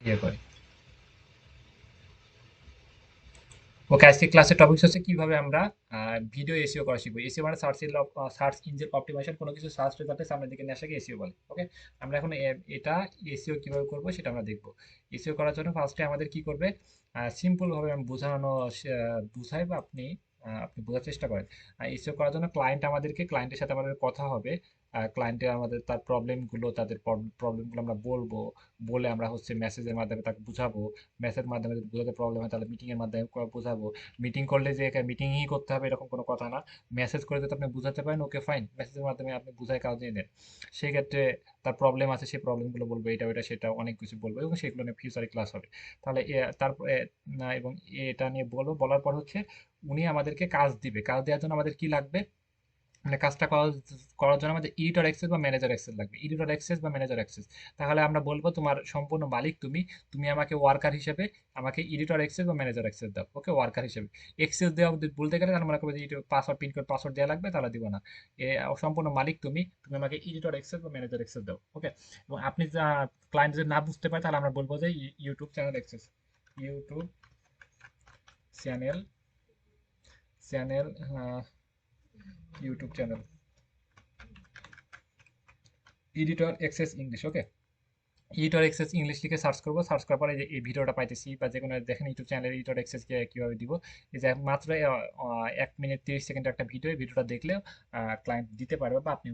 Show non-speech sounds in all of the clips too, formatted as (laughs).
ইয়ে করি। ওকে আজকে ক্লাসের টপিকস হচ্ছে কীভাবে আমরা ভিডিও এসিও করা শিখব। এসিও মানে সার্চ সার্চ ইঞ্জিন অপটিমাইজেশন কোনো কিছু সার্চ রেজাল্টে সামনের দিকে আসাকে এসিও বলে ওকে আমরা এখন এটা এসিও কীভাবে করব সেটা আমরা দেখব। এসিও করার জন্য ফার্স্টে আমাদের কি করবে? সিম্পল ভাবে আমি বোঝানো বুঝাই বা আপনি আপনি বোঝার চেষ্টা করেন। এসিও করার জন্য ক্লায়েন্ট আমাদেরকে ক্লায়েন্টের সাথে আমাদের কথা হবে। ক্লায়েন্টের আমাদের তার প্রবলেমগুলো তাদের প্রবলেমগুলো আমরা বলব। বলে আমরা হচ্ছে মেসেজের মাধ্যমে তাকে বুঝাবো। মেসেজের মাধ্যমে যদি বোঝাতে প্রবলেম হয়, তাহলে মিটিং এর মাধ্যমে বোঝাবো। মিটিং করলে যে মিটিংই করতে হবে এরকম কোনো কথা না। মেসেজ করে যদি আপনি বুঝাতে পারেন ওকে ফাইন মেসেজের মাধ্যমে আপনি বুঝায় কাজ নিয়ে নেন সেক্ষেত্রে তার প্রবলেম আছে সেই প্রবলেমগুলো বলব, এটা, ওইটা, সেটা, অনেক কিছু বলব এবং সেগুলো নিয়ে ফিউচারে ক্লাস হবে। তাহলে তারপরে এবং এটা নিয়ে বলব, বলার পর হচ্ছে উনি আমাদেরকে কাজ দিবে। কাজ দেওয়ার জন্য আমাদের কি লাগবে? মানে কাজটা করার জন্য আমাদের এডিটর অ্যাক্সেস বা ম্যানেজার অ্যাক্সেস লাগবে। এডিটর অ্যাক্সেস বা ম্যানেজার অ্যাক্সেস তাহলে আমরা বলব তোমার সম্পূর্ণ মালিক তুমি। তুমি আমাকে ওয়ার্কার হিসেবে আমাকে এডিটর অ্যাক্সেস বা ম্যানেজার অ্যাক্সেস দাও ওকে ওয়ার্কার হিসেবে। অ্যাক্সেস দেওয়া বলতে গেলে তাহলে মনে করবে যে পাসওয়ার্ড পিন কোড পাসওয়ার্ড দেওয়া লাগবে, তাহলে দিব না। এ, সম্পূর্ণ মালিক তুমি তুমি আমাকে এডিটর অ্যাক্সেস বা ম্যানেজার অ্যাক্সেস দাও ওকে এবং আপনি যা ক্লায়েন্ট যদি না বুঝতে পারে, তাহলে আমরা বলব যে YouTube channel access YouTube channel channel YouTube channel editor access English okay editor access English লিখে সার্চ করব। সার্চ করার পরে যে, এই ভিডিওটা পাইতেছি বা যে কোনো দেখেন ইউটিউব চ্যানেলের এডিটর এক্সেস কীভাবে দিব। এই যে মাত্র এক মিনিট তিরিশ সেকেন্ডের একটা ভিডিও, এই ভিডিওটা দেখলেও ক্লায়েন্ট দিতে পারবে বা আপনি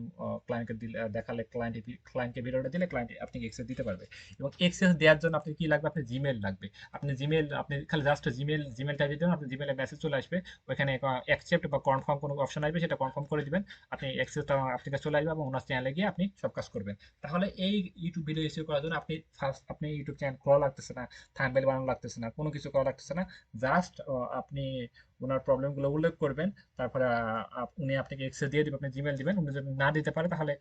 ক্লায়েন্টকে দিলে, দেখালে ক্লায়েন্ট ক্লায়েন্টকে ভিডিওটা দিলে ক্লায়েন্ট আপনি এক্সেস দিতে পারবে। এবং এক্সেস দেওয়ার জন্য আপনি কি লাগবে? আপনি জিমেল লাগবে। আপনি জিমেল আপনি খালি জাস্ট জিমেল জিমেল টাইপ দেবেন, আপনি জিমেলে মেসেজ চলে আসবে। ওইখানে অ্যাকসেপ্ট বা কনফার্ম কোনো অপশন আসবে, সেটা কনফার্ম করে দিবেন। আপনি অ্যাক্সেসটা আপনার কাছে চলে আসবে এবং ওনার চ্যানেলে গিয়ে আপনি সব কাজ করবেন। তাহলে এই ইউটিউব ভিডিও এসিও করার জন্য আপনি ফার্স্ট আপনি ইউটিউব চ্যানেল করা লাগতেছে না থাম্বনেল বানানো লাগতেছে না, কোনো কিছু করা লাগতেছে না জাস্ট আপনি ওনার প্রবলেমগুলো উল্লেখ করবেন, তারপরে উনি আপনাকে এক্সেস দিয়ে দিবেন আপনি জিমেল দিবেন, উনি যদি না দিতে পারে তাহলে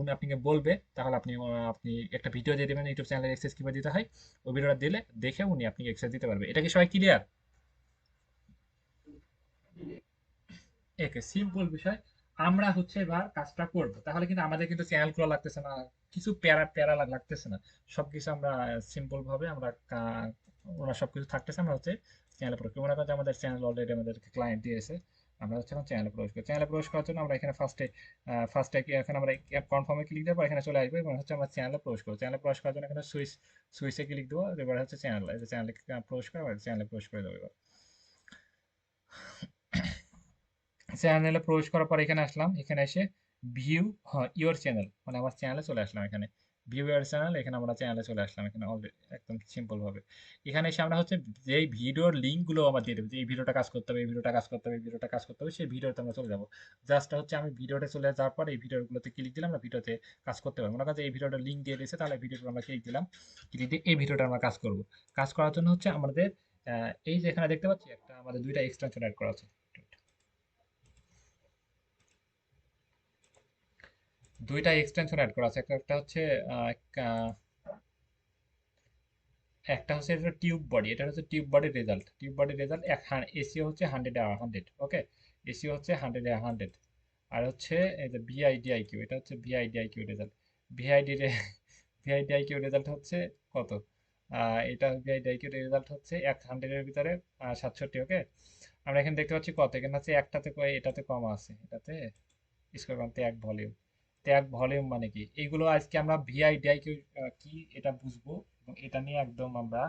উনি আপনাকে বলবে, তাহলে আপনি আপনি একটা ভিডিও দিয়ে দিবেন ইউটিউব চ্যানেলের এক্সেস কীভাবে দিতে হয়, ওই ভিডিওটা দিলে দেখে উনি আপনাকে এক্সেস দিতে পারবে। এটা কি সবাই ক্লিয়ার একে সিম্পল বিষয়, আমরা হচ্ছে এবার কাজটা করব, তাহলে কিন্তু আমাদের কিন্তু চ্যানেল খোলা লাগতেছে না। কিছু প্যারা প্যারা লাগ- লাগতেছে না। সবকিছু আমরা সিম্পল ভাবে আমরা ওরা সবকিছু থাকতেছে। আমরা হচ্ছে চ্যানেলে প্রবেশ করি। করেন যে আমাদের চ্যানেল অলরেডি আমাদেরকে ক্লায়েন্ট দিয়েছে। আমরা হচ্ছে চ্যানেলে প্রবেশ করি। চ্যানেলে প্রবেশ করার জন্য আমরা এখানে ফার্স্টে ফার্স্টে এখানে আমরা অ্যাপ কনফার্মে ক্লিক দেবো। এখানে চলে আসবে এবং হচ্ছে আমরা চ্যানেলে প্রবেশ করব। চ্যানেলে প্রবেশ করার জন্য এখানে সুইচ সুইচে ক্লিক দেবো। এবার হচ্ছে চ্যানেল চ্যানেলে প্রবেশ করে চ্যানেলে প্রবেশ করে দেবো এবার। (coughs) চ্যানেলে প্রবেশ করার পর এখানে আসলাম। এখানে এসে ভিউ ইওর চ্যানেল মানে আমার চ্যানেলে চলে আসলাম এখানে। ভিউ ইওর চ্যানেল এখানে আমরা চ্যানেলে চলে আসলাম এখানে একদম সিম্পল ভাবে। এখানে এসে আমরা হচ্ছে যেই ভিডিওর লিঙ্কগুলো আমার দিয়ে দেবো, যে এই ভিডিওটা কাজ করতে হবে, এই ভিডিওটা কাজ করতে হবে, এই ভিডিওটা কাজ করতে হবে, সেই ভিডিওতে আমরা চলে যাব। জাস্ট হচ্ছে আমি ভিডিওতে চলে যাওয়ার পর এই ভিডিওগুলোতে ক্লিক দিলাম, আমরা ভিডিওতে কাজ করতে পারব। মনে যে এই ভিডিওটা লিঙ্ক দিয়ে দিয়েছে, তাহলে ভিডিওটা আমরা ক্লিক দিলাম ক্লিক দিয়ে এই ভিডিওটা আমরা কাজ করব। কাজ করার জন্য হচ্ছে আমাদের এই যে এখানে দেখতে পাচ্ছি একটা আমাদের দুইটা এক্সটেনশন অ্যাড করা আছে। দুইটা এক্সটেনশন অ্যাড করা আছে। একটা হচ্ছে একটা হচ্ছে এটা টিউব বডি এটা হচ্ছে টিউব বডির রেজাল্ট টিউব বডির রেজাল্ট এক এসিও হচ্ছে হান্ড্রেড হান্ড্রেড ওকে এসিও হচ্ছে হান্ড্রেড হান্ড্রেড আর হচ্ছে এই যে ভিআইডিআই কিউ এটা হচ্ছে vidIQ result vid vidIQ result হচ্ছে কত? এটা ভিআইডিআই কিউ রেজাল্ট হচ্ছে এক হান্ড্রেডের ভিতরে সাতষট্টি ওকে আমরা এখানে দেখতে পাচ্ছি কত? এখানে হচ্ছে একটাতে এটাতে কম আছে। এটাতে স্কোয়ার করতে এক ভলিউম ট্যাগ ভলিউম মানে কি? এইগুলো আজকে আমরা ভিআইডিআই কি এটা বুঝব এবং এটা নিয়ে একদম আমরা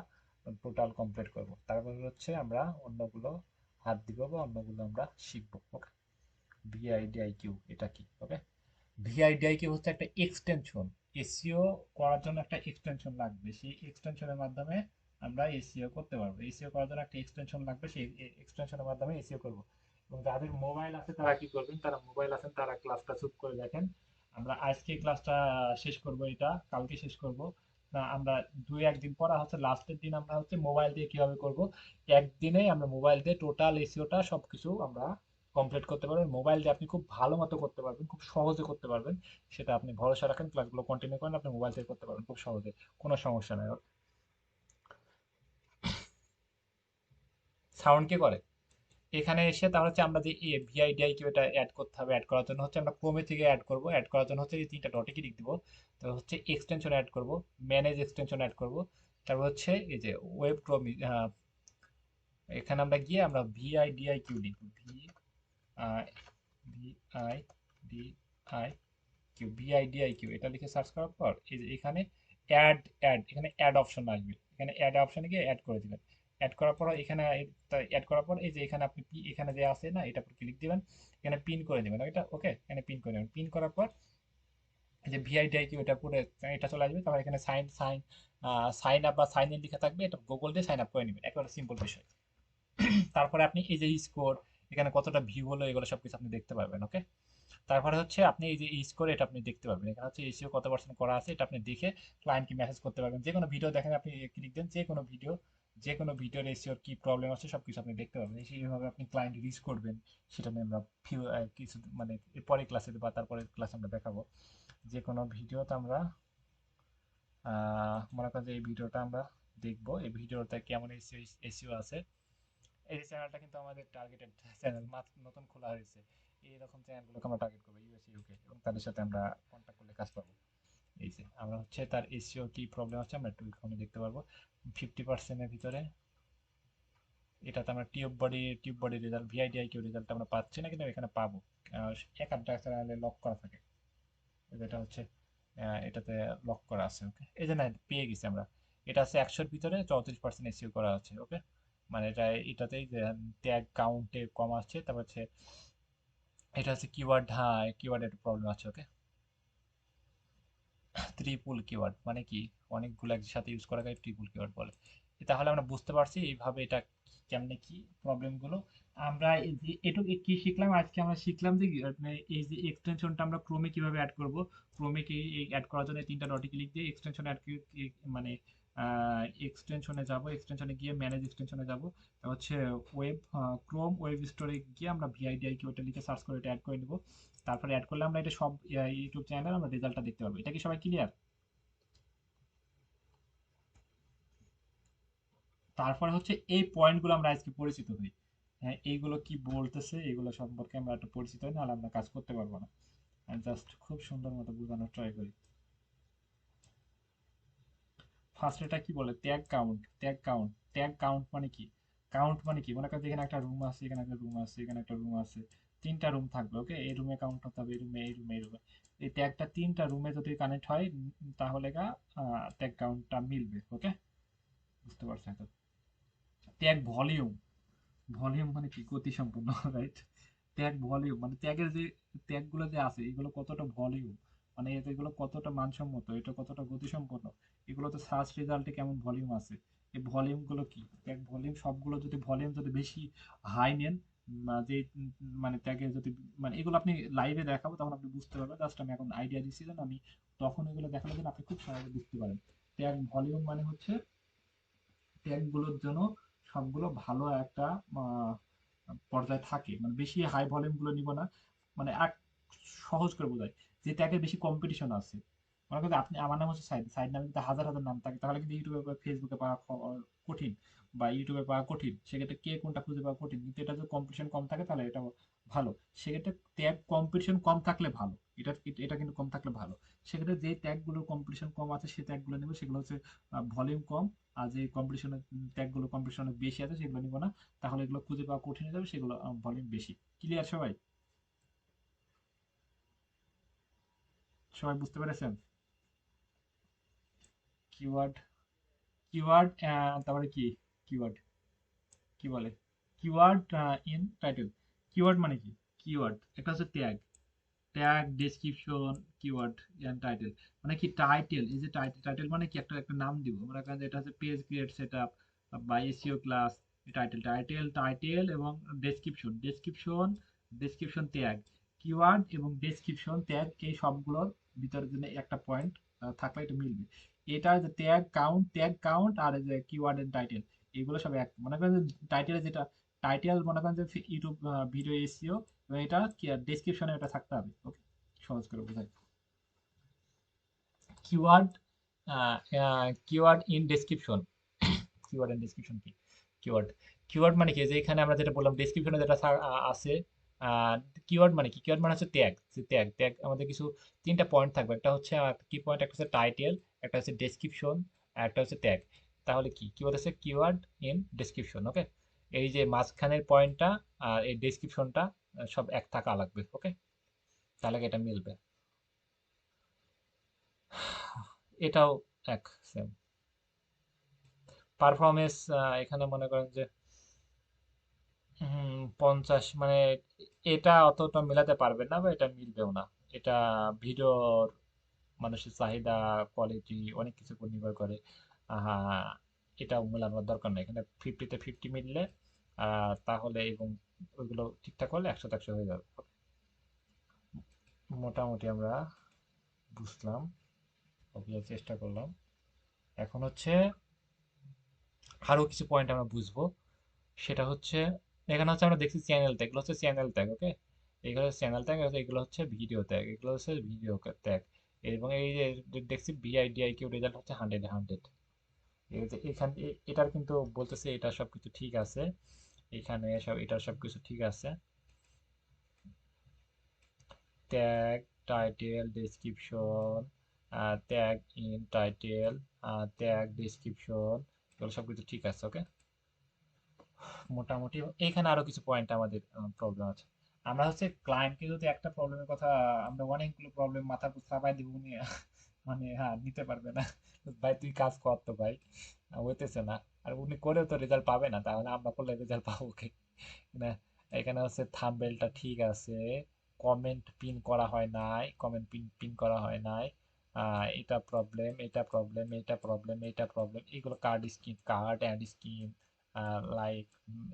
টোটাল কমপ্লিট করব। তারপর হচ্ছে আমরা অন্যগুলো হাত দিব বা অন্যগুলো আমরা শিখব ওকে ভিআইডিআই কিউ এটা কি ওকে ভিআইডিআই কিউ হচ্ছে একটা এক্সটেনশন এসিও করার জন্য একটা এক্সটেনশন লাগবে। সেই এক্সটেনশনের মাধ্যমে আমরা এসিও করতে পারব। এসিও করার জন্য একটা এক্সটেনশন লাগবে, সেই এক্সটেনশনের মাধ্যমে এসিও করব। এবং যাদের মোবাইল আছে তারা কি করবেন? তারা মোবাইল আছেন তারা ক্লাসটা চুপ করে দেখেন। আমরা আজকে ক্লাসটা শেষ করব এটা, কালকে শেষ করব। আমরা দুই, একদিন পর হচ্ছে লাস্টের দিন আমরা হচ্ছে মোবাইল দিয়ে কীভাবে করব, একদিনেই আমরা মোবাইল দিয়ে টোটাল এসিওটা সবকিছু আমরা কমপ্লিট করতে পারবেন মোবাইল দিয়ে আপনি খুব ভালো মতো করতে পারবেন, খুব সহজে করতে পারবেন। সেটা আপনি ভরসা রাখেন ক্লাসগুলো কন্টিনিউ করেন, আপনি মোবাইল থেকে করতে পারবেন খুব সহজে, কোনো সমস্যা নেই। সাউন্ড (coughs) কে করে? এখানে এসে তাহলে হচ্ছে আমরা যে ভিআইডিআই কিউ এটা অ্যাড করতে হবে অ্যাড করার জন্য হচ্ছে আমরা ক্রোমে থেকে অ্যাড করব। অ্যাড করার জন্য হচ্ছে এই তিনটা ডটে ক্লিক দিব। তো হচ্ছে এক্সটেনশন অ্যাড করব ম্যানেজ এক্সটেনশন অ্যাড করব। তারপর হচ্ছে এই যে ওয়েব ক্রোম এখানে আমরা গিয়ে আমরা ভিআই ডিআই কিউ লিখব। V I V I D I Q vidIQ, এটা লিখে সার্চ করার পর এই যে এখানে অ্যাড অ্যাড এখানে অ্যাড অপশন আসবে। এখানে অ্যাড অপশনে গিয়ে অ্যাড করে দিবেন। অ্যাড করার পর এখানে অ্যাড করার পর এই যে এখানে আপনি এখানে যে আছে না, এটা ক্লিক দিবেন। এখানে পিন করে দিবেন। এটা ওকে এখানে পিন করে দেবেন। পিন করার পর যে ভিআইডিআই কি ওটা পুরো এটা চলে আসবে। তারপর এখানে সাইন সাইন সাইন আপ বা সাইন ইন লেখা থাকবে। এটা গুগল দিয়ে সাইন আপ করে নেবেন। একেবারে সিম্পল বিষয়। (clears throat) তারপরে আপনি এই যে স্কোর এখানে কতটা ভিউ হলো, এগুলো সব কিছু আপনি দেখতে পারবেন ওকে তারপরে হচ্ছে আপনি এই যে স্কোর এটা আপনি দেখতে পারবেন। এখানে হচ্ছে এসিও কত পার্সেন্ট করা আছে, এটা আপনি দেখে ক্লায়েন্টকে মেসেজ করতে পারবেন। যে কোনো ভিডিও দেখেন, আপনি ক্লিক দেন যে কোনো ভিডিও যে কোনো ভিডিওর এসিওর কি প্রবলেম আছে সব কিছু আপনি দেখতে পারবেন। সেইভাবে আপনি ক্লায়েন্ট রিচ করবেন, সেটা নিয়ে আমরা ফিউ কিছু মানে পরের ক্লাসে বা তারপরের ক্লাসে আমরা দেখাবো। যে কোনো ভিডিওতে আমরা মনে করেন যে এই ভিডিওটা আমরা দেখব। এই ভিডিওতে কেমন এসিও এসিও আছে। এই চ্যানেলটা কিন্তু আমাদের টার্গেটেড চ্যানেল নতুন খোলা হয়েছে। এইরকম চ্যানেলগুলোকে আমরা টার্গেট করব ইউএস ইউকে এবং তাদের সাথে আমরা কন্ট্যাক্ট করলে কাজ পাবো। এই যে, আমরা হচ্ছে তার এসিও কি প্রবলেম আছে আমরা একটু এখানে দেখতে পারব। ফিফটি পার্সেন্টের ভিতরে এটাতে আমরা TubeBuddy TubeBuddy result vidIQ result আমরা পাচ্ছি না, কিন্তু এখানে পাবো। এক আধটা চ্যানেলে লক করা থাকে। এটা হচ্ছে এটাতে লক করা আছে ওকে এই যে না, পেয়ে গেছি আমরা। এটা আছে একশোর ভিতরে চৌত্রিশ পার্সেন্ট এসিও করা আছে ওকে মানে এটা, এটাতেই ট্যাগ কাউন্টে কম আসছে, তারপর হচ্ছে, এটা হচ্ছে কিওয়ার্ড হ্যাঁ কিওয়ার্ডের প্রবলেম আছে ওকে ত্রিপুল কিওয়ার্ড মানে কি? অনেকগুলো একসাথে ইউজ করা যায় ট্রিপুল কিওয়ার্ড বলে তাহলে আমরা বুঝতে পারছি এইভাবে এটা কেমনে কি প্রবলেমগুলো আমরা এটুকু কি শিখলাম? আজকে আমরা শিখলাম যে এই যে এক্সটেনশনটা আমরা ক্রোমে কীভাবে অ্যাড করব? ক্রোমে কি অ্যাড করার জন্য তিনটা ডটে ক্লিক দিয়ে এক্সটেনশন অ্যাড মানে এক্সটেনশনে যাব এক্সটেনশনে গিয়ে ম্যানেজ এক্সটেনশনে যাব। হচ্ছে ওয়েব ক্রোম ওয়েব স্টোরে গিয়ে আমরা ভিআইডিআই কি ওটা লিখে সার্চ করে এটা অ্যাড করে নেব। তারপরে অ্যাড করলে আমরা এটা সব ইউটিউব চ্যানেল আমরা রেজাল্টটা দেখতে পাবো এটা কি সবাই ক্লিয়ার তারপরে হচ্ছে এই পয়েন্টগুলো আমরা আজকে পরিচিত হই। হ্যাঁ এইগুলো কি বলতেছে, এগুলো সম্পর্কে আমরা একটু পরিচিত হই, নাহলে আমরা কাজ করতে পারব না। জাস্ট খুব সুন্দর মতো বোঝানোর ট্রাই করি। ফার্স্ট এটা কি বলে? Tag count tag count tag count মানে কি? কাউন্ট মানে কি? মনে করেন এখানে একটা রুম আছে, এখানে একটা রুম আছে, এখানে একটা রুম আছে। তিনটা রুম থাকবে ওকে এই রুমে কাউন্ট হতে হবে এই রুমে এই রুমে এই রুমে এই ট্যাগটা তিনটা রুমে যদি কানেক্ট হয় তাহলে গা ট্যাগ কাউন্টটা মিলবে ওকে বুঝতে পারছেন তো ট্যাগ ভলিউম ভলিউম মানে কি? গতি সম্পূর্ণ রাইট ট্যাগ ভলিউম মানে ট্যাগের যে ট্যাগগুলো যে আছে, এগুলো কতটা ভলিউম মানে এগুলো কতটা মানসম্মত? এটা কতটা গতিসম্পন্ন? এগুলোতে সার্চ রেজাল্টে কেমন ভলিউম আছে? এই ভলিউমগুলো কি? ট্যাগ ভলিউম সবগুলো যদি ভলিউম যদি বেশি হাই নেন যে মানে ট্যাগে যদি মানে এগুলো আপনি লাইভে দেখাবো, তখন আপনি বুঝতে পারবেন। জাস্ট আমি এখন আইডিয়া আমি তখন এগুলো দেখালে যেন আপনি খুব সহজে বুঝতে পারেন। ট্যাগ ভলিউম মানে হচ্ছে ট্যাগগুলোর জন্য সবগুলো ভালো একটা পর্যায়ে থাকে। মানে বেশি হাই ভলিউমগুলো নিব না। মানে এক, সহজ করে বোঝায় যে ট্যাগের বেশি কম্পিটিশন আছে। মনে করেন আপনি, আমার নাম হচ্ছে সাইড সাইড নামে যদি হাজার হাজার নাম থাকে, তাহলে কিন্তু ইউটিউবে বা ফেসবুকে পাওয়া কঠিন বা ইউটিউবে পাওয়া কঠিন। সেক্ষেত্রে কে কোনটা খুঁজে পাওয়া কঠিন? কিন্তু এটা যদি কম্পিটিশন কম থাকে, তাহলে এটা ভালো। সেক্ষেত্রে ট্যাগ কম্পিটিশন কম থাকলে ভালো। এটা এটা কিন্তু কম থাকলে ভালো। সেক্ষেত্রে যে ট্যাগগুলোর কম্পিটিশন কম আছে সেই ট্যাগগুলো নেবে। সেগুলো হচ্ছে ভলিউম কম। আর যে কম্পিটিশনের ট্যাগগুলো কম্পিটিশন অনেক বেশি আছে, সেগুলো নিব না। তাহলে এগুলো খুঁজে পাওয়া কঠিন হয়ে যাবে, সেগুলো ভলিউম বেশি। ক্লিয়ার সবাই? সবাই বুঝতে পেরেছেন? কিওয়ার্ড কিওয়ার্ড তারপরে কি? কিওয়ার্ড কি বলে? কিওয়ার্ড ইন টাইটেল কিওয়ার্ড মানে কি? কিওয়ার্ড একটা হচ্ছে tag tag description keyword and title মানে কি? টাইটেল এই যে টাইটেল মানে কি? একটা একটা নাম দিব। মনে করেন এটা হচ্ছে পেজ ক্রিয়েট সেটআপ বা SEO class title title title এবং description description description tag keyword এবং ডেসক্রিপশন ট্যাগ এই সবগুলোর ভিতরে জন্য একটা পয়েন্ট থাকলে এটা মিলবে। এটা যে ট্যাগ কাউন্ট ট্যাগ কাউন্ট আর যে কিওয়ার্ড এন্ড টাইটেল এগুলো সব এক, মনে করেন যে টাইটেলে যেটা টাইটেল মনে করেন যে ইউটিউব ভিডিও এসিও এবং এটা ডেসক্রিপশনে এটা থাকতে হবে ওকে সহজ করে বোঝাই। Keyword keyword in description keyword in description কি? কিওয়ার্ড কিওয়ার্ড মানে কি? যে এখানে আমরা যেটা বললাম ডেসক্রিপশনে যেটা আছে কিওয়ার্ড মানে কি? কিওয়ার্ড মানে হচ্ছে ট্যাগ ট্যাগ ট্যাগ আমাদের কিছু তিনটা পয়েন্ট থাকবে। একটা হচ্ছে কি পয়েন্ট একটা হচ্ছে টাইটেল একটা হচ্ছে ডেসক্রিপশন একটা হচ্ছে ট্যাগ তাহলে কি? কি বলেছে কিওয়ার্ড ইন ডেসক্রিপশন ওকে এই যে মাঝখানের পয়েন্টটা আর এই ডেসক্রিপশনটা সব এক থাকা লাগবে ওকে তাহলে এটা মিলবে? এটাও এক সেম পারফরমেন্স এখানে মনে করেন যে পঞ্চাশ মানে এটা অতটা মেলাতে পারবেন না বা এটা মিলবেও না। এটা ভিডিওর মানুষের চাহিদা কোয়ালিটি অনেক কিছু উপর নির্ভর করে। এটা মেলানোর দরকার নেই। এখানে ফিফটিতে ফিফটি মিললে তাহলে এবং ওইগুলো ঠিকঠাক করলে একশো একশো হয়ে যাবে। মোটামুটি আমরা বুঝলাম, বোঝার চেষ্টা করলাম। এখন হচ্ছে আরও কিছু পয়েন্ট আমরা বুঝব। সেটা হচ্ছে এখানে হচ্ছে আমরা দেখছি চ্যানেল ট্যাগ এগুলো হচ্ছে চ্যানেল ট্যাগ ওকে এগুলো হচ্ছে চ্যানেল ট্যাগ এগুলো হচ্ছে ভিডিও ট্যাগ এগুলো হচ্ছে ভিডিও ট্যাগ এবং এই যে দেখছি ভিআইডিআই কিউ রেজাল্ট হচ্ছে হান্ড্রেড হান্ড্রেড এখানে এটার কিন্তু বলতেছে এটা সব কিছু ঠিক আছে। এখানে সব এটার সব কিছু ঠিক আছে। Tag title description tag in title tag description এগুলো সব কিছু ঠিক আছে ওকে মোটামুটি এখানে আরও কিছু পয়েন্ট আমাদের প্রবলেম আছে। আমরা হচ্ছে ক্লায়েন্টকে যদি একটা প্রবলেমের কথা, আমরা অনেকগুলো প্রবলেম উপর চাপাই দিব, উনি মানে হ্যাঁ নিতে পারবে না। ভাই, তুই কাজ কর তো ভাই। হইতেছে না। আর উনি করেও তো রেজাল্ট পাবে না, তাহলে আমরা করলে রেজাল্ট পাবো কে? না, এখানে হচ্ছে থাম্বেলটা ঠিক আছে কমেন্ট পিন করা হয় নাই কমেন্ট পিন পিন করা হয় নাই। এটা প্রবলেম এটা প্রবলেম এটা প্রবলেম এটা প্রবলেম এগুলো card scheme card add scheme like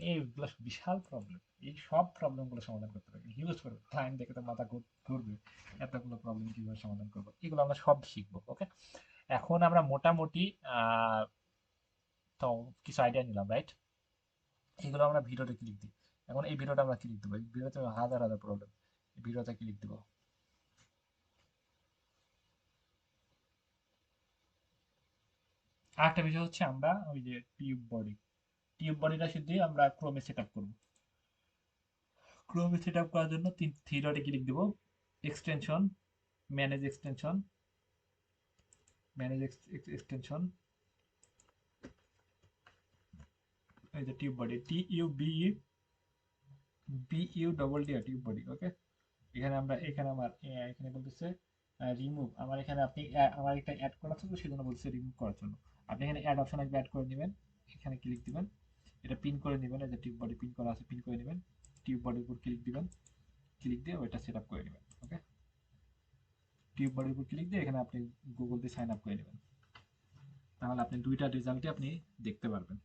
এইগুলো বিশাল প্রবলেম এই সব প্রবলেমগুলো সমাধান করতে পারবে হিউজ করবে ক্লায়েন্ট দেখে তো মাথা ঘুরবে। এতগুলো প্রবলেম কীভাবে সমাধান করব? এগুলো আমরা সব শিখব ওকে এখন আমরা মোটামুটি তো কিছু আইডিয়া নিলাম রাইট এগুলো আমরা ভিডিওতে ক্লিক দিই। এখন এই ভিডিওটা আমরা ক্লিক দেবো। এই ভিডিওতে হাজার হাজার প্রবলেম এই ভিডিওতে ক্লিক দেবো। আরেকটা বিষয় হচ্ছে আমরা ওই যে টিউব বডি টিউব বডিটা শুধু আমরা ক্রোমে সেট আপ করব। ক্রোমে সেট আপ করার জন্য তিন থ্রি ডটে ক্লিক দেবো। Extension manage extension manage extension এই যে TubeBuddy T U B B U double D TubeBuddy okay এখানে আমরা, এখানে আমার এখানে বলতেছে রিমুভ আমার এখানে আপনি আমার একটা অ্যাড করা তো সেজন্য বলছে রিমুভ করার জন্য। আপনি এখানে অ্যাড অপশন আসবে অ্যাড করে নেবেন। এখানে ক্লিক দিবেন। এটা পিন করে নেবেন, এই যে টিউব বডি পিন করা আছে পিন করে নেবেন। টিউব বডির উপর ক্লিক দিবেন। ক্লিক দিয়ে ওইটা সেট আপ করে নেবেন ওকে টিউব বডির উপর ক্লিক দিয়ে এখানে আপনি গুগল দিয়ে সাইন আপ করে নেবেন। তাহলে আপনি দুইটা রেজাল্টই আপনি দেখতে পারবেন।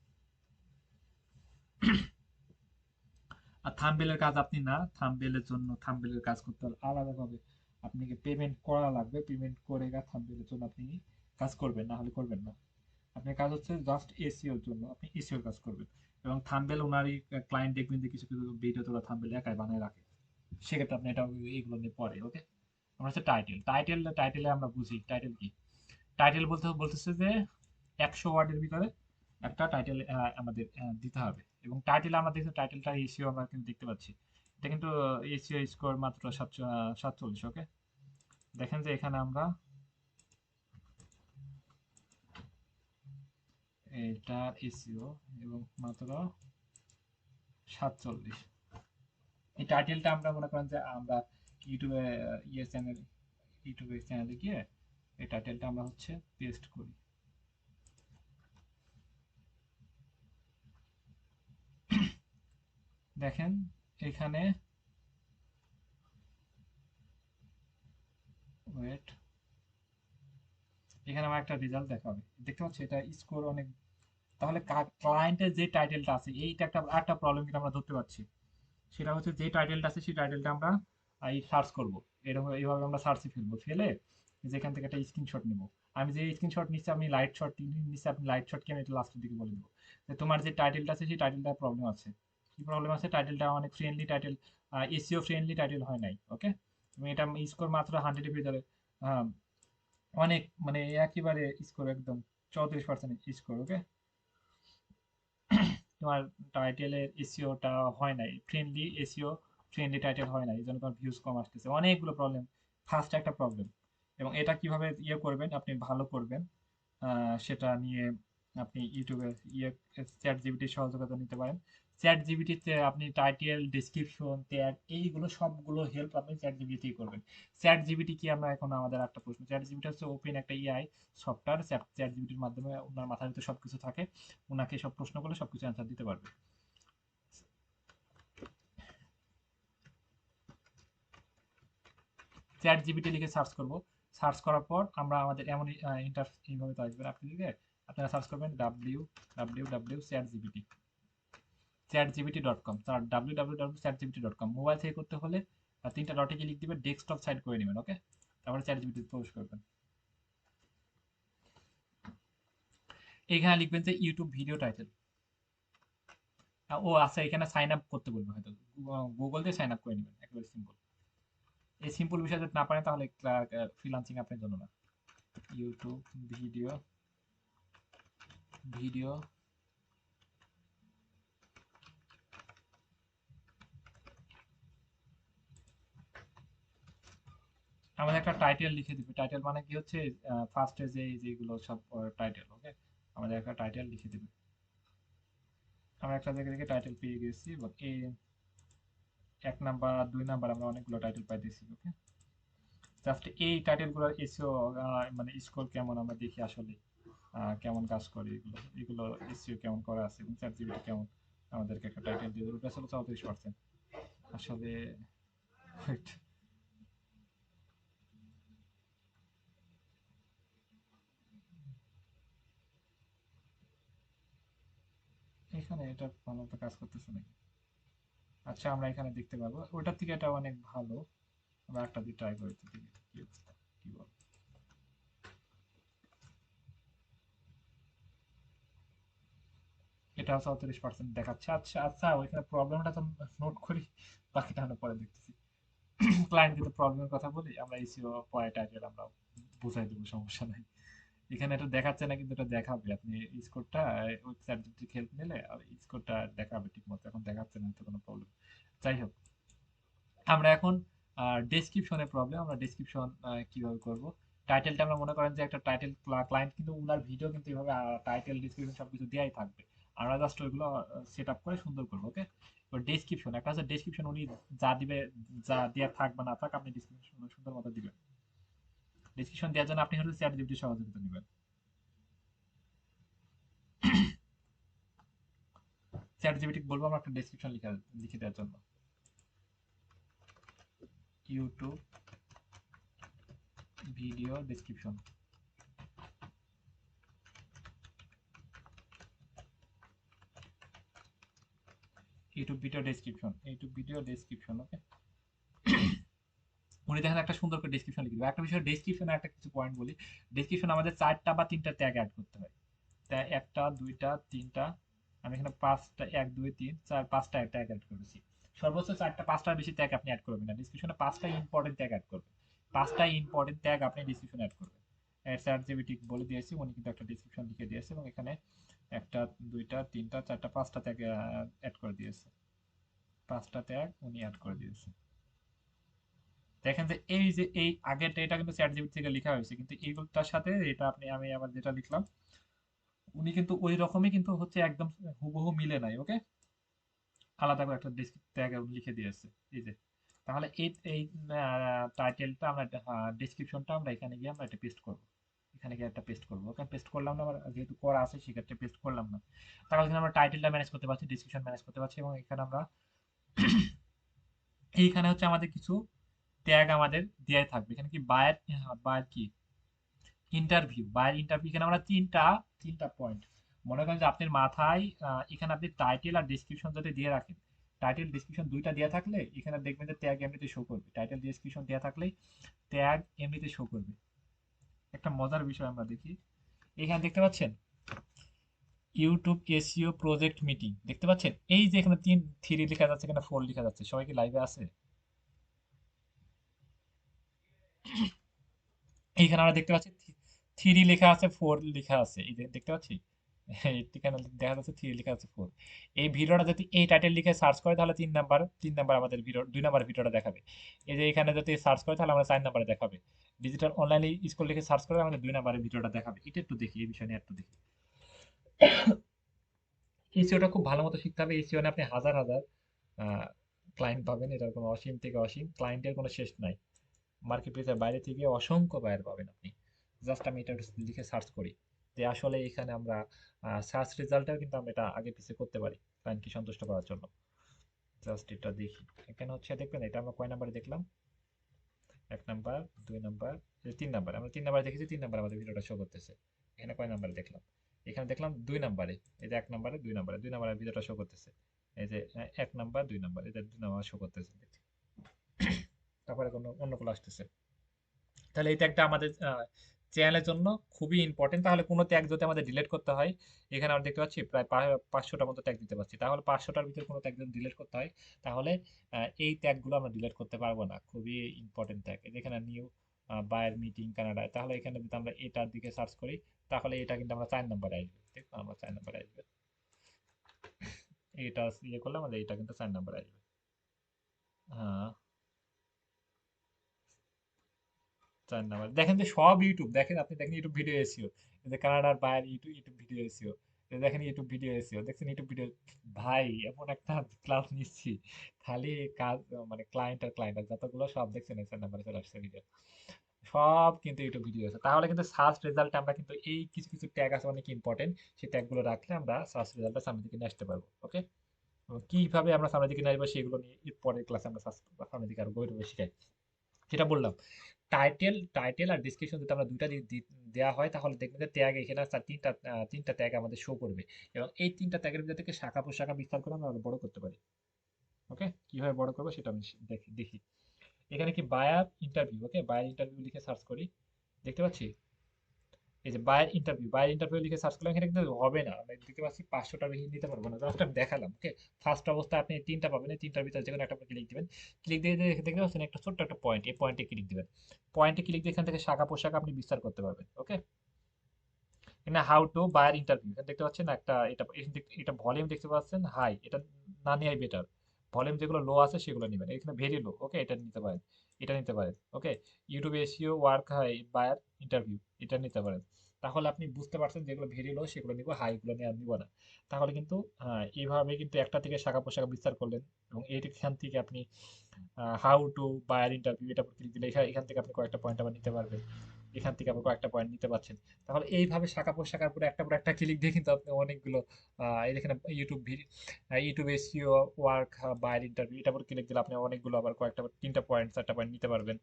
আর থাম্বেলের কাজ আপনি না থাম্বেলের জন্য থাম্বেলের কাজ করতে হলে আলাদাভাবে আপনাকে পেমেন্ট করা লাগবে। পেমেন্ট করে গা থাম্বেলের জন্য আপনি কাজ করবেন, না হলে করবেন না। আপনার কাজ হচ্ছে জাস্ট এসিওর জন্য, আপনি এসিওর কাজ করবেন। এবং থাম্বেল ওনারই ক্লায়েন্ট দেখবেন যে কিছু কিছু ভিডিও তোলা থাম্বেল একাই বানায় রাখে। সেক্ষেত্রে আপনি এটা এইগুলো নিয়ে পড়ে ওকে আমরা হচ্ছে টাইটেল টাইটেল টাইটেলে আমরা বুঝি। টাইটেল কি? টাইটেল বলতে, বলতেছে যে একশো ওয়ার্ডের ভিতরে একটা টাইটেল আমাদের দিতে হবে। এবং টাইটেল আমরা দেখছি টাইটেলটা এসিও আমরা কিন্তু দেখতে পাচ্ছি। এটা কিন্তু এসিও স্কোর মাত্র সাতচল্লিশ ওকে দেখেন যে এখানে আমরা এটার এসিও এবং মাত্র সাতচল্লিশ। এই টাইটেলটা আমরা মনে করেন যে আমরা ইউটিউবে ইয়ে চ্যানেল ইউটিউবে চ্যানেলে গিয়ে এই টাইটেলটা আমরা হচ্ছে পেস্ট করি। দেখেন এখানে ওয়েট এখানে আমার একটা রেজাল্ট দেখাবে। দেখতে পাচ্ছি এটা স্কোর অনেক তাহলে ক্লায়েন্টের যে টাইটেলটা আছে, এইটা একটা একটা প্রবলেম কিন্তু আমরা ধরতে পারছি। সেটা হচ্ছে যে টাইটেলটা আছে, সেই টাইটেলটা আমরা এই সার্চ করব। এরকম, এইভাবে আমরা সার্চে ফেলব। ফেলে যেখান থেকে একটা স্ক্রিনশট নেব। আমি যে স্ক্রিনশট নিচ্ছি আপনি লাইট শট নিচ্ছি, আপনি লাইট শট কেন এটা লাস্টের দিকে বলে দেবো। যে তোমার যে টাইটেলটা আছে, সেই টাইটেলটা প্রবলেম আছে। কি প্রবলেম আছে? টাইটেলটা অনেক friendly title SEO friendly title হয় নাই ওকে এবং এটা স্কোর মাত্র হান্ড্রেড ভিতরে অনেক মানে একেবারে স্কোর একদম চৌত্রিশ পার্সেন্ট স্কোর ওকে তোমার টাইটেলের এসিওটা হয় নাই। ফ্রেন্ডলি এসিও ফ্রেন্ডলি টাইটেল হয় নাই, এই তোমার ভিউজ কম আসতেছে। অনেকগুলো প্রবলেম ফার্স্ট একটা প্রবলেম এবং এটা কীভাবে ইয়ে করবেন, আপনি ভালো করবেন সেটা নিয়ে আপনি ইউটিউবে ইয়ে চ্যাট জিবিটির সহযোগিতা নিতে পারেন। চ্যাট জিবিটিতে আপনি টাইটেল ডিসক্রিপশন ট্যাগ এইগুলো সবগুলো হেল্প আপনি চ্যাট জিবিটিতেই করবেন। চ্যাট জিবিটি কি আমরা এখন আমাদের একটা প্রশ্ন চ্যাট জিবিটি হচ্ছে ওপেন একটা ইআই সফটওয়্যার চ্যাট চ্যাট জিবিটির মাধ্যমে ওনার মাথার ভিতরে সব কিছু থাকে, ওনাকে সব প্রশ্ন করলে সব কিছু অ্যান্সার দিতে পারবে। চ্যাট জিবিটি লিখে সার্চ করব। সার্চ করার পর আমরা আমাদের এমন ইন্টার এইভাবে তো আসবেন আপনি লিখে আপনারা সার্চ করবেন W W W chat GPT chat dot com W W W dot com mobile থেকে করতে হলে তিনটা ডটে গিয়ে ডেস্কটপ করে নেবেন ওকে তারপরে প্রবেশ করবেন। এখানে লিখবেন যে ইউটিউব ভিডিও টাইটেল ও আচ্ছা এখানে সাইন আপ করতে বলবে হয়তো। গুগল দিয়ে সাইন আপ করে নেবেন, একেবারে সিম্পল এই সিম্পল বিষয় যদি না পারেন, তাহলে ফ্রিলান্সিং আপনার জন্য না। ইউটিউব ভিডিও ভিডিও আমাদের একটা টাইটেল লিখে দিবে। টাইটেল মানে কি হচ্ছে? ফার্স্টে যে যেগুলো সব টাইটেল ওকে আমাদের একটা টাইটেল লিখে দিবে। আমরা একটা জায়গা থেকে টাইটেল পেয়ে গেছি। এই এক নাম্বার দুই নাম্বার আমরা অনেকগুলো টাইটেল পাইতেছি ওকে জাস্ট এই টাইটেলগুলো এসিও মানে স্কোর কেমন আমরা দেখি আসলে কেমন কাজ করে এগুলো। এগুলো এসিও কেমন করা আছে এবং চ্যাট জিবিটি কেমন, আমাদেরকে একটা টাইটেল দিয়ে দেবে। ওটা আসলে চৌত্রিশ পার্সেন্ট আসলে এখানে এটা ভালো মতো কাজ করতেছে নাকি? আচ্ছা আমরা এখানে দেখতে পাবো। ওটার থেকে এটা অনেক ভালো। আমরা একটা দিয়ে ট্রাই করে দেখি কি অবস্থা, কি বল। এটা চৌত্রিশ পার্সেন্ট দেখাচ্ছে। আচ্ছা আচ্ছা ওইখানে প্রবলেমটা তো নোট করি, বাকিটা আমরা পরে দেখতেছি। ক্লায়েন্ট কিন্তু প্রবলেমের কথা বলি, আমরা এসিও পরে টাইটেল আমরা বুঝাই দেবো, সমস্যা নাই। এখানে এটা দেখাচ্ছে না, কিন্তু এটা দেখাবে। আপনি স্কোরটা ওই সাবজেক্টের হেল্প নিলে স্কোরটা দেখাবে ঠিক মতো এখন দেখাচ্ছে না, তো কোনো প্রবলেম যাই হোক, আমরা এখন ডেসক্রিপশনের প্রবলেম আমরা ডেসক্রিপশন কীভাবে করব? টাইটেলটা আমরা মনে করেন যে একটা টাইটেল ক্লায়েন্ট কিন্তু উনার ভিডিও কিন্তু এইভাবে টাইটেল ডিসক্রিপশন সবকিছু দেওয়াই থাকবে। আমরা জাস্ট ওইগুলো সেট আপ করে সুন্দর করব ওকে তো ডেসক্রিপশন একটা হচ্ছে ডেসক্রিপশন উনি যা দিবে, যা দেওয়া থাক বা না থাক, আপনি ডিসক্রিপশন সুন্দর মতো দিবেন। ডিসক্রিপশন দেওয়ার জন্য আপনি হচ্ছে চ্যাট জিপিটির সহযোগিতা নেবেন। চ্যাট জিপিটি বলব আমরা একটা ডেসক্রিপশন লিখে লিখে দেওয়ার জন্য। YouTube video description YouTube video description YouTube video description okay উনি দেখেন একটা সুন্দর করে ডেসক্রিপশন লিখে দেবে। একটা বিষয় ডেসক্রিপশনে একটা কিছু পয়েন্ট বলি। ডেসক্রিপশন আমাদের চারটা বা তিনটা ট্যাগ অ্যাড করতে হয়। তাই একটা, দুইটা, তিনটা, আমি এখানে পাঁচটা, এক, দুই, তিন, চার, পাঁচটা ট্যাগ অ্যাড করেছি। সর্বোচ্চ চারটা, পাঁচটার বেশি ট্যাগ আপনি অ্যাড করবেন না। ডিসক্রিপশনে পাঁচটা ইম্পর্টেন্ট ট্যাগ অ্যাড করবেন। পাঁচটা ইম্পর্টেন্ট ট্যাগ আপনি ডিসক্রিপশনে অ্যাড করবেন। স্যার জিবিটি বলে দিয়েছি, উনি কিন্তু একটা ডিসক্রিপশন লিখে দিয়েছে এবং এখানে একটা, দুইটা, তিনটা, চারটা, পাঁচটা ট্যাগ অ্যাড করে দিয়েছে। পাঁচটা ট্যাগ উনি অ্যাড করে দিয়েছে। দেখেন যে এই যে এই আগেরটা এটা কিন্তু চ্যাট জিপিটি থেকে লেখা হয়েছে, কিন্তু এইগুলোটার সাথে এটা আপনি, আমি আবার যেটা লিখলাম, উনি কিন্তু ওই রকমই কিন্তু হচ্ছে একদম হুবহু মিলে নাই ওকে আলাদা করে একটা ট্যাগ লিখে দিয়েছে, এই যে। তাহলে এই এই টাইটেলটা আমরা ডেসক্রিপশনটা আমরা এখানে গিয়ে আমরা এটা পেস্ট করব। এখানে গিয়ে একটা পেস্ট করব ওকে পেস্ট করলাম না, আবার যেহেতু করা আছে, সেক্ষেত্রে পেস্ট করলাম না। তাহলে এখানে আমরা টাইটেলটা ম্যানেজ করতে পারছি ডিসক্রিপশন ম্যানেজ করতে পারছি, এবং এখানে আমরা, (coughs) এইখানে হচ্ছে আমাদের কিছু ট্যাগ আমাদের দেয়াই থাকবে। এখানে কি বায়ার বায়ার কি? ইন্টারভিউ বায়ার ইন্টারভিউ এখানে আমরা তিনটা তিনটা পয়েন্ট মনে করেন যে আপনার মাথায় এখানে আপনি টাইটেল আর ডিসক্রিপশন যদি দিয়ে রাখেন টাইটেল ডিসক্রিপশন দুইটা দেওয়া থাকলে এখানে দেখবেন যে ট্যাগ এমনিতে শো করবে। টাইটেল ডিসক্রিপশন দেওয়া থাকলে ট্যাগ এমনিতে শো করবে। একটা মজার বিষয় আমরা দেখি। এখানে দেখতে পাচ্ছেন ইউটিউব এসিও প্রজেক্ট মিটিং দেখতে পাচ্ছেন? এই যে এখানে তিন থ্রি লেখা যাচ্ছে, এখানে ফোর লেখা যাচ্ছে। সবাই কি লাইভে আছে? এইখানে আমরা দেখতে পাচ্ছি থ্রি লেখা আছে, ফোর লেখা আছে। এই যে দেখতে পাচ্ছি? এখানে দেখা যাচ্ছে থ্রি লেখা আছে, ফোর। এই ভিডিওটা যদি এই টাইটেল লিখে সার্চ করে, তাহলে তিন নাম্বার তিন নাম্বার আমাদের ভিডিও দুই নাম্বার ভিডিওটা দেখাবে। এই যে এখানে যদি সার্চ করে, তাহলে আমরা চার নাম্বারে দেখাবে। ডিজিটাল অনলাইনে স্কুল লিখে সার্চ করে, আমাদের দুই নাম্বারের ভিডিওটা দেখাবে। এটা একটু দেখি, এই বিষয় নিয়ে একটু দেখি। এসিওটা খুব ভালো মতো শিখতে হবে। এসিও আপনি হাজার হাজার ক্লায়েন্ট পাবেন। এটার কোনো অসীম থেকে অসীম ক্লায়েন্টের কোনো শেষ নাই। মার্কেট প্লেসের বাইরে থেকে অসংখ্য বায়ার পাবেন আপনি। জাস্ট আমি এটা লিখে সার্চ করি। যে আসলে এখানে আমরা সার্চ রেজাল্টটাও কিন্তু আমরা এটা আগে পিছিয়ে করতে পারি। ক্লায়েন্টকে সন্তুষ্ট করার জন্য। জাস্ট এটা দেখি। এখানে হচ্ছে, দেখবেন এটা আমরা কয় নাম্বারে দেখলাম? এক নাম্বার দুই নাম্বার তিন নাম্বার আমরা তিন নাম্বার দেখেছি, তিন নাম্বার আমাদের ভিডিওটা শো করতেছে। এখানে কয় নাম্বারে দেখলাম? এখানে দেখলাম দুই নাম্বারে এই যে এক নাম্বারে দুই নাম্বারে দুই নাম্বারের ভিডিওটা শো করতেছে। এই যে এক নাম্বার দুই নাম্বার এটা দুই নাম্বার শো করতেছে। তারপরে কোনো অন্য কোনো আসতেছে। তাহলে এই ট্যাগটা আমাদের চ্যানেলের জন্য খুবই ইম্পর্টেন্ট তাহলে কোনো ট্যাগ যদি আমাদের ডিলিট করতে হয়, এখানে আমরা দেখতে পাচ্ছি প্রায় পাঁচশোটার মতো ট্যাগ দিতে পারছি। তাহলে পাঁচশোটার ভিতরে কোনো ট্যাগ যদি ডিলিট করতে হয়, তাহলে এই ট্যাগগুলো আমরা ডিলিট করতে পারব না। খুবই ইম্পর্টেন্ট ট্যাগ যেখানে নিউ বায়ার মিটিং কানাডায়। তাহলে এখানে যদি আমরা এটার দিকে সার্চ করি, তাহলে এটা কিন্তু আমরা চার নম্বরে আসবে। দেখব আমরা চার নম্বরে আসবে। এটা ইয়ে করলে আমাদের এটা কিন্তু চার নম্বরে আসবে। হ্যাঁ। চার নাম্বার দেখেন যে সব ইউটিউব দেখেন আপনি দেখেন ইউটিউব ভিডিও এসিও যে কানাডার বাইরে ইউটিউব ইউটিউব ভিডিও এসিও দেখেন ইউটিউব ভিডিও এসিও দেখছেন ইউটিউব ভিডিও ভাই এমন একটা ক্লাস নিচ্ছি। খালি কাজ মানে ক্লায়েন্ট আর ক্লায়েন্ট যতগুলো সব দেখছেন চার নাম্বারে চলে আসছে ভিডিও সব কিন্তু ইউটিউব ভিডিও আছে। তাহলে কিন্তু সার্চ রেজাল্ট আমরা কিন্তু এই কিছু কিছু ট্যাগ আছে অনেক ইম্পর্টেন্ট সেই ট্যাগগুলো রাখলে আমরা সার্চ রেজাল্টটা সামনের দিকে নিয়ে আসতে পারব ওকে কীভাবে আমরা সামনের দিকে নিয়ে আসব সেগুলো নিয়ে পরের ক্লাসে আমরা সামনের দিকে আরও গভীরভাবে শিখাই। সেটা বললাম টাইটেল টাইটেল আর ডিসক্রিপশন যদি আমরা দুইটা দেওয়া হয়, তাহলে দেখবেন যে ট্যাগ এখানে তিনটা তিনটা ট্যাগ আমাদের শো করবে। এবং এই তিনটা ট্যাগের ভিতর থেকে শাখা প্রশাখা বিস্তার করে আমরা বড় করতে পারি। ওকে কীভাবে বড় করব সেটা আমি দেখি দেখি। এখানে কি buyer interview okay buyer interview লিখে সার্চ করি। দেখতে পাচ্ছি? এই যে বায়ার ইন্টারভিউ বায়ার ইন্টারভিউ লিখে সার্চ করলে এখানে কিন্তু হবে না। আমরা দেখতে পাচ্ছি পাঁচশোটা বেশি নিতে পারব না। জাস্ট আমি দেখালাম ওকে ফার্স্ট অবস্থায় আপনি তিনটা পাবেন তিনটার ভিতরে যেকোনো একটা ক্লিক দিবেন। ক্লিক দিয়ে দেখতে পাচ্ছেন একটা ছোট্ট একটা পয়েন্ট এই পয়েন্টে ক্লিক দিবেন। পয়েন্টে ক্লিক দিয়ে এখান থেকে শাখা পোশাক আপনি বিস্তার করতে পারবেন ওকে এখানে হাউ টু বায়ার ইন্টারভিউ এখানে দেখতে পাচ্ছেন একটা, এটা এটা ভলিউম দেখতে পাচ্ছেন হাই এটা না নেওয়াই বেটার ভলিউম যেগুলো লো আছে সেগুলো নেবেন। এখানে ভেরি লো ওকে এটা নিতে পারেন, এটা নিতে পারেন ওকে ইউটিউবে SEO work high buyer interview এটা নিতে পারেন। তাহলে আপনি বুঝতে পারছেন যেগুলো ভেরি লো সেগুলো নিব হাইগুলো নিয়ে নিব না। তাহলে কিন্তু এইভাবে কিন্তু একটা থেকে শাখা পোশাখা বিস্তার করলেন এবং এইখান থেকে আপনি হাউ টু বায়ার ইন্টারভিউ এটা ক্লিক দিলে এখান থেকে আপনি কয়েকটা পয়েন্ট আবার নিতে পারবেন। এখান থেকে আপনি কয়েকটা পয়েন্ট নিতে পারছেন। তাহলে এইভাবে শাখা পোশাখার পরে একটা পর একটা ক্লিক দিয়ে কিন্তু আপনি অনেকগুলো এখানে YouTube YouTube SEO work buyer interview এটা পর ক্লিক দিলে আপনি অনেকগুলো আবার কয়েকটা তিনটা পয়েন্ট চারটা পয়েন্ট নিতে পারবেন।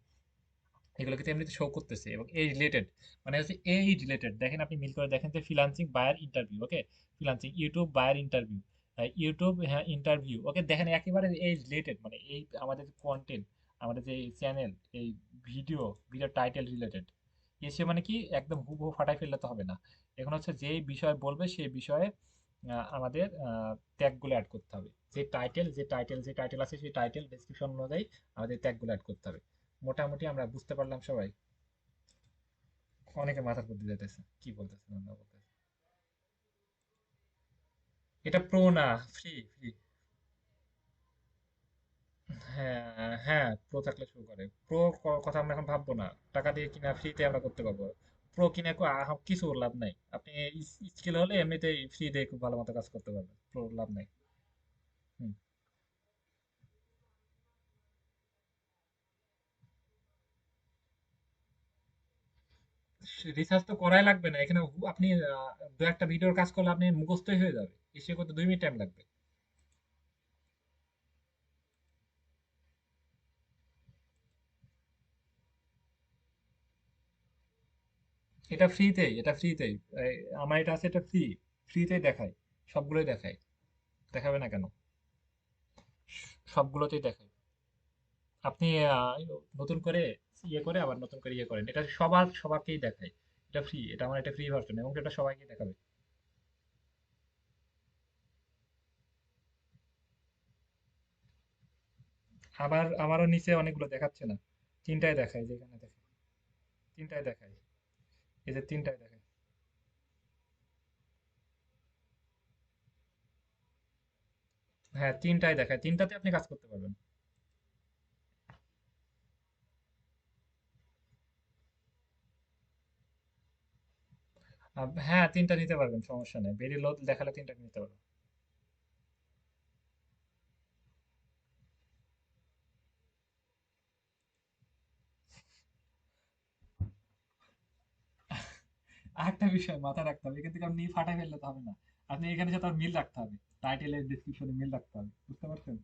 এগুলো কিন্তু এমনিতে শো করতেছে এবং এই রিলেটেড মানে হচ্ছে এই রিলেটেড দেখেন আপনি মিল করে দেখেন যে freelancing buyer interview okay freelancing YouTube buyer interview YouTube হ্যাঁ ইন্টারভিউ ওকে দেখেন একেবারে এই রিলেটেড মানে এই আমাদের কন্টেন্ট আমাদের যে চ্যানেল এই ভিডিও ভিডিও টাইটেল রিলেটেড এসে মানে কি একদম হুবহু ফাটাই ফেললে তো হবে না। এখন হচ্ছে যে বিষয় বলবে সেই বিষয়ে আমাদের ট্যাগগুলো অ্যাড করতে হবে। যে টাইটেল যে টাইটেল যে টাইটেল আছে সেই টাইটেল ডেসক্রিপশন অনুযায়ী আমাদের ট্যাগগুলো অ্যাড করতে হবে। মোটামুটি আমরা বুঝতে পারলাম সবাই। অনেকে মাথার বুদ্ধি যেতেছে কি বলতেছে বলতেছে। এটা প্রো না ফ্রি ফ্রি হ্যাঁ হ্যাঁ প্রো থাকলে শুরু করে। প্রো কথা আমরা এখন ভাববো না। টাকা দিয়ে কিনা ফ্রিতে আমরা করতে পারব। প্রো কিনে কিছু লাভ নাই। আপনি স্কিল হলে এমনিতেই ফ্রি দিয়ে খুব ভালো মতো কাজ করতে পারবেন। প্রো লাভ নাই। হুম। রিসার্চ তো করাই লাগবে না। এখানে আপনি দু একটা ভিডিওর কাজ করলে আপনি মুখস্থই হয়ে যাবে। এসে করতে দুই মিনিট টাইম লাগবে। এটা ফ্রিতেই এটা ফ্রিতেই আমার এটা আছে, এটা ফ্রি ফ্রিতেই দেখায়, সবগুলোই দেখায়। দেখাবে না কেন? সবগুলোতেই দেখায়। আপনি নতুন করে ইয়ে করে আবার নতুন করে ইয়ে করেন। এটা সবার সবাইকেই দেখায়। এটা ফ্রি এটা আমার এটা ফ্রি ভার্সন এবং এটা সবাইকে দেখাবে। আবার, আমারও নিচে অনেকগুলো দেখাচ্ছে না। তিনটায় দেখায়, যেখানে দেখে তিনটায় দেখায়। এই যে তিনটায় দেখেন। হ্যাঁ তিনটাই দেখায়। তিনটাতে আপনি কাজ করতে পারবেন। হ্যাঁ তিনটা নিতে পারবেন, সমস্যা নেই। ভেরি লো দেখালে তিনটা নিতে পারবেন। আরেকটা বিষয় মাথায় রাখতে হবে, এখান থেকে আপনি ফাটাই ফেললে তো হবে না। আপনি এখানে সাথে মিল রাখতে হবে। টাইটেলের ডিসক্রিপশনে মিল রাখতে হবে, বুঝতে পারছেন?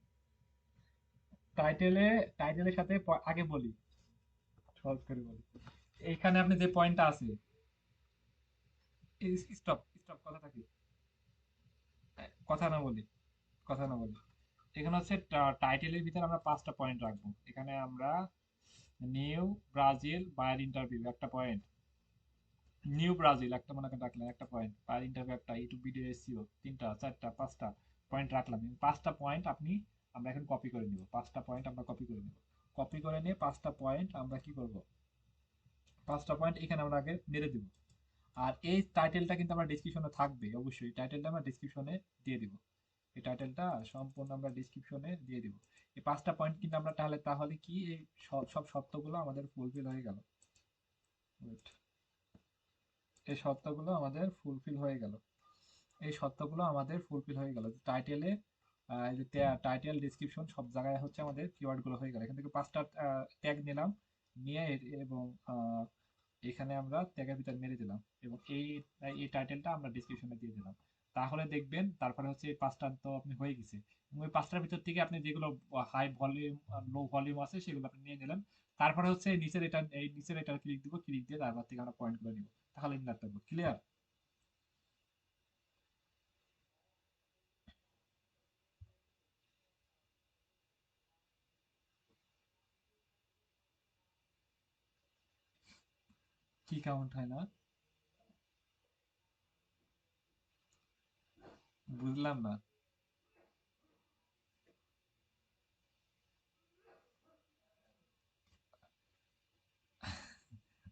টাইটেলে টাইটেলের সাথে আগে বলি। সহজ করে বলি। এইখানে আপনি যে পয়েন্টটা আছে স্টপ স্টপ কথা থাকি কথা না বলি, কথা না বলি। এখানে হচ্ছে টাইটেলের ভিতরে আমরা পাঁচটা পয়েন্ট রাখব। এখানে আমরা নিউ ব্রাজিল বায়ার ইন্টারভিউ একটা পয়েন্ট নিউ ব্রাজিল, একটা মনে করেন রাখলাম একটা পয়েন্ট বায়ার ইন্টারভিউ একটা ইউটিউব ভিডিও এসিও তিনটা, চারটা, পাঁচটা পয়েন্ট রাখলাম। পাঁচটা পয়েন্ট আপনি, আমরা এখন কপি করে নিব। পাঁচটা পয়েন্ট আমরা কপি করে নিব। কপি করে নিয়ে পাঁচটা পয়েন্ট আমরা কি করব? পাঁচটা পয়েন্ট এখানে আমরা আগে মেরে দিব। আর এই টাইটেলটা কিন্তু আমরা ডিসক্রিপশনে থাকবে, অবশ্যই। টাইটেলটা আমরা ডিসক্রিপশনে দিয়ে দিব। এই টাইটেলটা সম্পূর্ণ আমরা ডিসক্রিপশনে দিয়ে দিব। এই পাঁচটা পয়েন্ট কিন্তু আমরা তাহলে তাহলে কি এই সব সব শর্তগুলো আমাদের ফুলফিল হয়ে গেল? Wait. এই শর্তগুলো আমাদের ফুলফিল হয়ে গেল। এই শর্তগুলো আমাদের ফুলফিল হয়ে গেল। টাইটেলে টাইটেল ডিসক্রিপশন সব জায়গায় হচ্ছে আমাদের কিওয়ার্ডগুলো হয়ে গেল। এখান থেকে পাঁচটা ট্যাগ নিলাম, নিয়ে এবং এখানে আমরা ট্যাগের ভিতর মেরে দিলাম। এবং এই এই টাইটেলটা আমরা ডিসক্রিপশনে দিয়ে দিলাম। তাহলে দেখবেন, তারপরে হচ্ছে এই পাঁচটা তো আপনি হয়ে গেছে। ওই পাঁচটার ভিতর থেকে আপনি যেগুলো হাই ভলিউম লো ভলিউম আছে, সেগুলো আপনি নিয়ে নিলেন। তারপরে হচ্ছে নিচের এটা, এই নিচের এটা ক্লিক দিব ক্লিক দিয়ে তারপর থেকে আমরা পয়েন্টগুলো নিব। তাহলে ইন্টার থাকব ক্লিয়ার কি কাউন্ট হয় না? বুঝলাম না।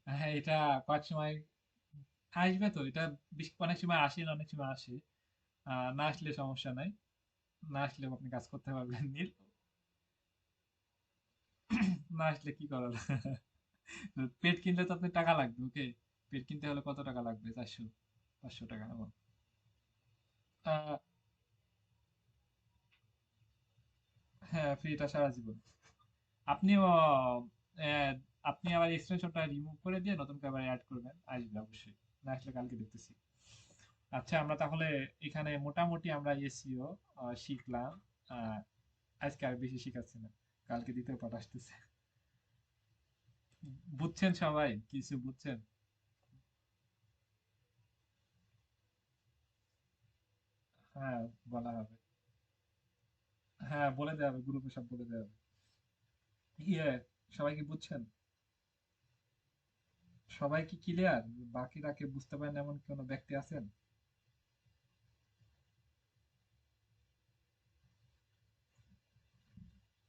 হ্যাঁ এটা কয়েক সময় আসবে তো এটা অনেক সময় আসে না অনেক সময় আসে। না আসলে সমস্যা নাই। না আসলে আপনি কাজ করতে পারবেন নীল। (clears throat) না আসলে কি করার? (laughs) পেট কিনলে তো আপনার টাকা লাগবে ওকে? পেট কিনতে হলে কত টাকা লাগবে? চারশো পাঁচশো টাকা আহ, হ্যাঁ ফ্রিটা সারা জীবন। আপনি আপনি আবার এক্সটেনশনটা রিমুভ করে দিয়ে নতুন করে অ্যাড করবেন আসবে অবশ্যই। না আসলে কালকে দেখতেছি। আচ্ছা আমরা তাহলে এখানে মোটামুটি আমরা এসিও শিখলাম। আজকে আর বেশি শিখাচ্ছি না। কালকে দ্বিতীয় পাঠ আসতেছে। বুঝছেন সবাই? কিছু বুঝছেন? হ্যাঁ বলা হবে। হ্যাঁ বলে দেওয়া হবে, গ্রুপে সব বলে দেওয়া হবে। ইয়ে সবাই কি বুঝছেন? সবাই কি ক্লিয়ার বাকিরা কে বুঝতে পারেন এমন কোনো ব্যক্তি আছেন?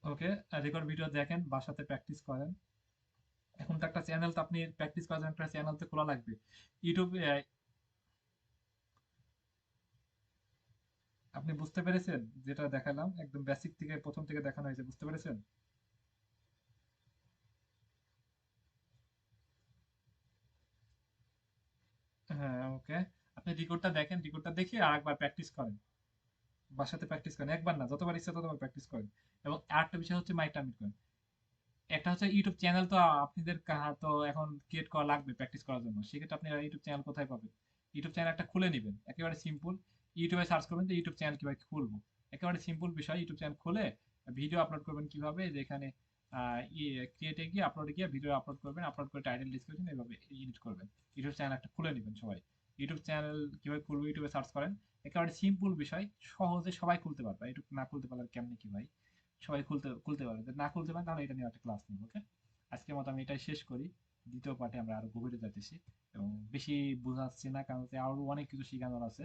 ওকে রেকর্ড ভিডিও দেখেন, বাসাতে প্র্যাকটিস করেন। এখন তো একটা চ্যানেল তো আপনি প্র্যাকটিস করার জন্য একটা চ্যানেল তো খোলা লাগবে। ইউটিউবে আপনি বুঝতে পেরেছেন? যেটা দেখালাম, একদম বেসিক থেকে প্রথম থেকে দেখানো হয়েছে, বুঝতে পেরেছেন হ্যাঁ ওকে? আপনি রেকর্ডটা দেখেন রেকর্ডটা দেখে আরেকবার প্র্যাকটিস করেন। বাসাতে প্র্যাকটিস করেন। একবার না, যতবার ইচ্ছা ততবার প্র্যাকটিস করেন। এবং আরেকটা বিষয় হচ্ছে মাইক টার্মিট করেন। একটা হচ্ছে ইউটিউব চ্যানেল তো আপনাদের তো এখন ক্রিয়েট করা লাগবে প্র্যাকটিস করার জন্য। সেক্ষেত্রে আপনি ইউটিউব চ্যানেল কোথায় পাবেন? ইউটিউব চ্যানেল একটা খুলে নেবেন। একেবারে সিম্পল ইউটিউবে সার্চ করবেন যে ইউটিউব চ্যানেল কীভাবে খুলবো। একেবারে সিম্পল বিষয়। ইউটিউব চ্যানেল খুলে ভিডিও আপলোড করবেন কীভাবে? যে এখানে ক্রিয়েটে গিয়ে আপলোডে গিয়ে ভিডিও আপলোড করবেন। আপলোড করে টাইটেল ডিসক্রিপশন এইভাবে এডিট করবেন। ইউটিউব চ্যানেল একটা খুলে নেবেন সবাই। ইউটিউব চ্যানেল কীভাবে খুলবো, ইউটিউবে সার্চ করেন, একেবারে সিম্পল বিষয়, সহজে সবাই খুলতে পারবে। ইউটিউব না খুলতে পারলে কেমনি কি ভাই? সবাই খুলতে খুলতে পারবে। না খুলতে পারেন, তাহলে এটা নিয়ে একটা ক্লাস নিব ওকে আজকের মতো আমি এটাই শেষ করি। দ্বিতীয় পার্টে আমরা আরও গভীরে যাচ্ছি এবং বেশি বোঝাচ্ছি না, কারণ হচ্ছে আরও অনেক কিছু শেখানোর আছে।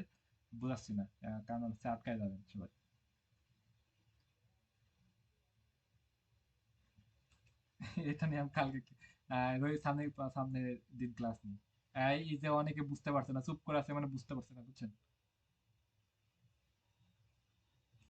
বোঝাচ্ছি না কারণ হচ্ছে আটকায় যাবেন সবাই। (laughs) এটা নিয়ে আমি কালকে সামনে সামনের দিন ক্লাস নিই। এই যে অনেকে বুঝতে পারছে না চুপ করে আছে মানে বুঝতে পারছে না বুঝছেন?